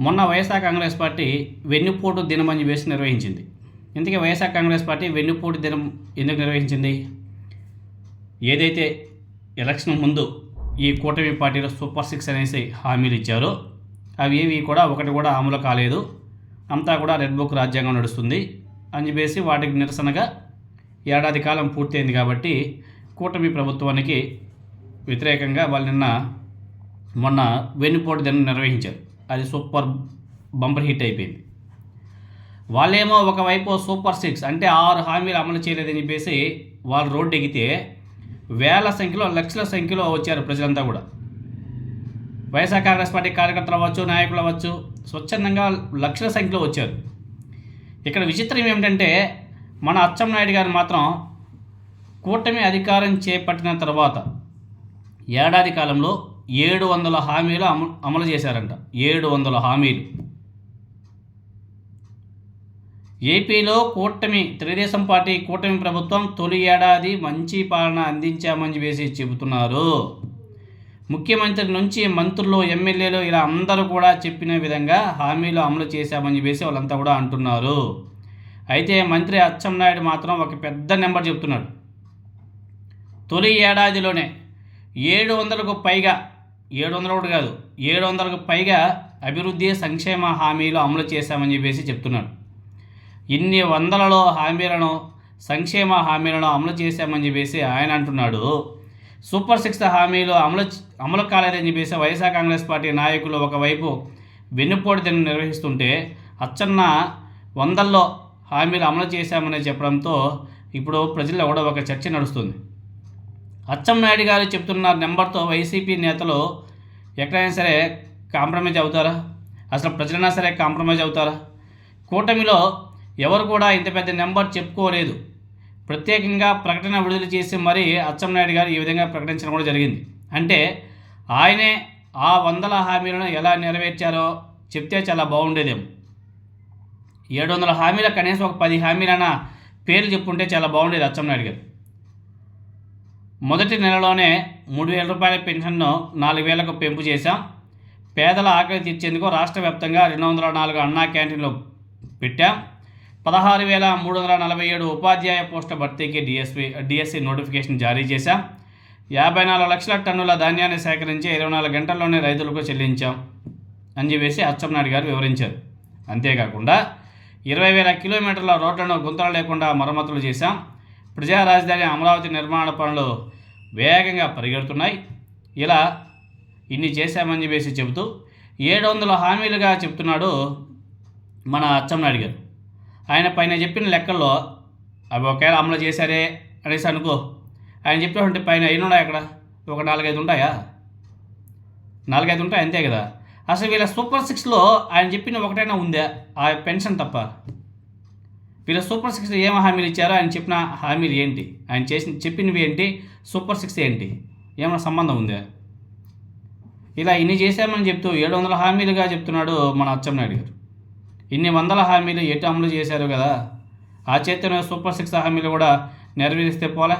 మొన్న వైఎస్ఆర్ కాంగ్రెస్ పార్టీ వెన్నుపోటు దినమని వేసి నిర్వహించింది. ఇంతకీ వైఎస్ఆర్ కాంగ్రెస్ పార్టీ వెన్నుపోటు దినం ఎందుకు నిర్వహించింది? ఏదైతే ఎలక్షన్ ముందు ఈ కూటమి పార్టీలో సూపర్ సిక్స్ అనేసి హామీలు ఇచ్చారో అవి ఏవి కూడా ఒకటి కూడా అమలు కాలేదు. అంతా కూడా రెడ్ బుక్ రాజ్యాంగం నడుస్తుంది. అని చెప్పేసి వాటికి నిరసనగా ఏడాది కాలం పూర్తయింది కాబట్టి కూటమి ప్రభుత్వానికి వ్యతిరేకంగా వాళ్ళు నిన్న మొన్న వెన్నుపోటు దినం నిర్వహించారు. అది సూపర్ బంపర్ హిట్ అయిపోయింది. వాళ్ళేమో ఒకవైపు సూపర్ సిక్స్ అంటే ఆరు హామీలు అమలు చేయలేదని చెప్పేసి వాళ్ళు రోడ్డు ఎగితే వేల సంఖ్యలో లక్షల సంఖ్యలో వచ్చారు ప్రజలంతా కూడా. వైఎస్ఆర్ కాంగ్రెస్ పార్టీ కార్యకర్తలు అవ్వచ్చు నాయకులు అవ్వచ్చు స్వచ్ఛందంగా లక్షల సంఖ్యలో వచ్చారు. ఇక్కడ విచిత్రం ఏమిటంటే మన అచ్చెన్నాయుడు గారు మాత్రం కూటమి అధికారం చేపట్టిన తర్వాత ఏడాది కాలంలో ఏడు వందల హామీలు అమలు అమలు చేశారంట. ఏడు వందల హామీలు. ఏపీలో కూటమి తెలుగుదేశం పార్టీ కూటమి ప్రభుత్వం తొలి ఏడాది మంచి పాలన అందించామని వేసి చెబుతున్నారు. ముఖ్యమంత్రి నుంచి మంత్రులు ఎమ్మెల్యేలు ఇలా అందరూ కూడా చెప్పిన విధంగా హామీలు అమలు చేశామని చెప్పేసి వాళ్ళంతా కూడా అంటున్నారు. అయితే మంత్రి అచ్చెన్నాయుడు మాత్రం ఒక పెద్ద నెంబర్ చెప్తున్నాడు. తొలి ఏడాదిలోనే ఏడు వందలకు పైగా ఏడు వందలు కూడా కాదు ఏడు వందలకు పైగా అభివృద్ధి సంక్షేమ హామీలు అమలు చేశామని చెప్పేసి చెప్తున్నాడు. ఇన్ని వందలలో హామీలను సంక్షేమ హామీలను అమలు చేశామని చెప్పేసి ఆయన అంటున్నాడు. సూపర్ సిక్స్ హామీలు అమలు అమలు కాలేదని చెప్పేసి వైఎస్ఆర్ కాంగ్రెస్ పార్టీ నాయకులు ఒకవైపు వెన్నుపోటు దినం నిర్వహిస్తుంటే అచ్చన్న వందల్లో హామీలు అమలు చేశామని చెప్పడంతో ఇప్పుడు ప్రజల్లో కూడా ఒక చర్చ నడుస్తుంది. అచ్చెన్నాయుడు గారు చెప్తున్న నెంబర్తో వైసీపీ నేతలు ఎక్కడైనా సరే కాంప్రమైజ్ అవుతారా? అసలు ప్రజలైనా సరే కాంప్రమైజ్ అవుతారా? కూటమిలో ఎవరు కూడా ఇంత పెద్ద నెంబర్ చెప్పుకోలేదు. ప్రత్యేకంగా ప్రకటన విడుదల చేసి మరీ అచ్చెన్నాయుడు గారు ఈ విధంగా ప్రకటించడం కూడా జరిగింది. అంటే ఆయనే ఆ వందల హామీలను ఎలా నెరవేర్చారో చెప్తే చాలా బాగుండేదేమో. ఏడు వందల హామీల కనీసం ఒక పది హామీలైనా పేర్లు చెప్పుంటే చాలా బాగుండేది అచ్చెన్నాయుడు గారు. మొదటి నెలలోనే మూడు వేల రూపాయల పెన్షన్ను నాలుగు వేలకు పెంపు చేశాం. పేదల ఆకలి తీర్చేందుకు రాష్ట్ర వ్యాప్తంగా రెండు వందల నాలుగు అన్నా క్యాంటీన్లు పెట్టాం. పదహారు వేల మూడు వందల నలభై ఏడు ఉపాధ్యాయ పోస్టుల భర్తీకి డిఎస్పి డిఎస్సి నోటిఫికేషన్ జారీ చేశాం. యాభై నాలుగు లక్షల టన్నుల ధాన్యాన్ని సేకరించి ఇరవై నాలుగు గంటల్లోనే రైతులకు చెల్లించాం అని చెప్పేసి అచ్చెంనాయుడు గారు వివరించారు. అంతేకాకుండా ఇరవై వేల కిలోమీటర్ల రోడ్లను గుంతలు లేకుండా మరమ్మతులు చేశాం. ప్రజా రాజధాని అమరావతి నిర్మాణ పనులు వేగంగా పరిగెడుతున్నాయి. ఇలా ఇన్ని చేశామని చెప్పేసి చెబుతూ ఏడు వందల హామీలుగా చెప్తున్నాడు మన అచ్చెన్నాయుడు గారు. ఆయన పైన చెప్పిన లెక్కల్లో అవి ఒకవేళ అమలు చేశారే అనేసి అనుకో. ఆయన చెప్పినటువంటి పైన ఎన్ని ఉన్నాయి అక్కడ? ఒక నాలుగైదు ఉంటాయా? నాలుగైదు ఉంటాయి అంతే కదా. అసలు వీళ్ళ సూపర్ సిక్స్లో ఆయన చెప్పిన ఒకటైనా ఉందా? ఆ పెన్షన్ తప్ప? వీళ్ళ సూపర్ సిక్స్ ఏం హామీలు ఇచ్చారో? ఆయన చెప్పిన హామీలు ఏంటి? ఆయన చేసిన చెప్పినవి ఏంటి? సూపర్ సిక్స్ ఏంటి? ఏమైనా సంబంధం ఉందా? ఇలా ఇన్ని చేశామని చెప్తూ ఏడు వందల హామీలుగా చెప్తున్నాడు మన అచ్చెన్నాయుడు గారు. ఇన్ని వందల హామీలు ఎటు అమలు చేశారు కదా? ఆ చేతనే సూపర్ సిక్స్ హామీలు కూడా నెరవేరిస్తే పోలే.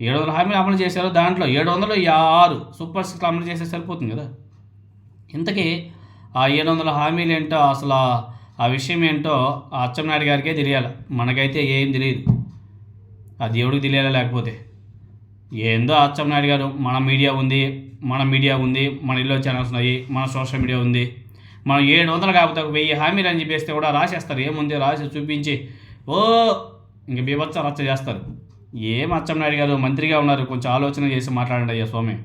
ఏడు వందల హామీలు అమలు చేశారు. దాంట్లో ఏడు వందలు ఆరు సూపర్ సిక్స్ అమలు చేస్తే సరిపోతుంది కదా? ఇంతకీ ఆ ఏడు వందల హామీలు ఏంటో అసలు ఆ- విషయం ఏంటో ఆ అచ్చెన్నాయుడు గారికే తెలియాలి. మనకైతే ఏం తెలియదు. ఆ దేవుడికి తెలియాలి లేకపోతే? ఏందో అచ్చెన్నాయుడు గారు మన మీడియా ఉంది మన మీడియా ఉంది మన ఇల్లు ఛానల్స్ ఉన్నాయి మన సోషల్ మీడియా ఉంది. మనం ఏడు వందలు కాకపోతే ఒక వెయ్యి హామీలు అని చెప్పేస్తే కూడా రాసేస్తారు. ఏముంది? రాసి చూపించి ఓ ఇంక బీభత్స రచ్చ చేస్తారు. ఏం అచ్చెన్నాయుడు గారు? మంత్రిగా ఉన్నారు. కొంచెం ఆలోచన చేసి మాట్లాడండి అయ్యా స్వామి.